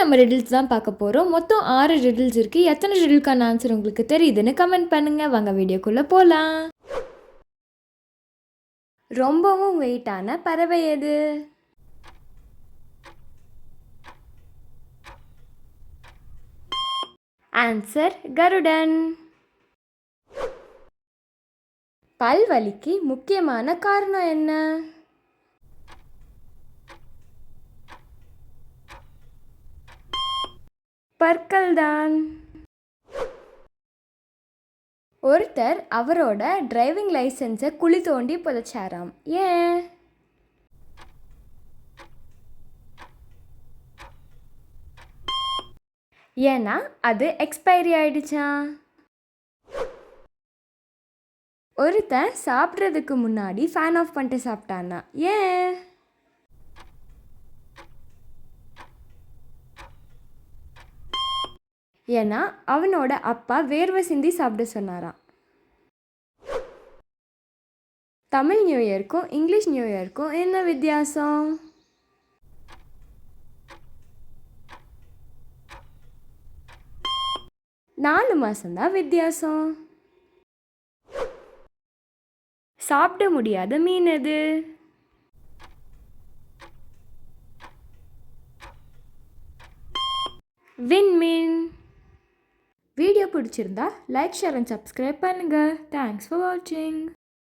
நம்ம ரிடில்ஸ் தான் பார்க்க போகிறோம் மொத்தம் ஆறு ரிடில்ஸ் இருக்குது எத்தனை ரிடில்க்கான ஆன்சர் உங்களுக்கு தெரியுதுன்னு கமெண்ட் பண்ணுங்கள் வாங்க வீடியோக்குள்ளே போகலாம் ரொம்பவும் வெயிட்டான பறவை எது? ஆன்சர் கருடன். பல்வலிக்கு முக்கியமான காரணம் என்ன? பற்கள் தான் ஒருத்தர் அவரோட டிரைவிங் லைசன்ஸை குழி தோண்டி புதைச்சாராம். ஏன்? ஏன்னா அது எக்ஸ்பைரி ஆயிடுச்சான் ஒருத்தன் சாப்பிட்றதுக்கு முன்னாடி ஃபேன் ஆஃப் பண்ணிட்டு சாப்பிட்டான்னா ஏன்? ஏன்னா அவனோட அப்பா வேர்வை சிந்தி சாப்பிட சொன்னாராம். தமிழ் நியூ இயர்க்கும் இங்கிலீஷ் நியூ இயர்க்கும் என்ன வித்தியாசம்? நாலு மாதம்தான் வித்தியாசம். சாப்பிட முடியாத மீன் எது? விண்மீன். வீடியோ பிடிச்சிருந்தா லைக் ஷேர் அண்ட் சப்ஸ்கிரைப் பண்ணுங்கள் தேங்க்ஸ் ஃபார் வாட்சிங்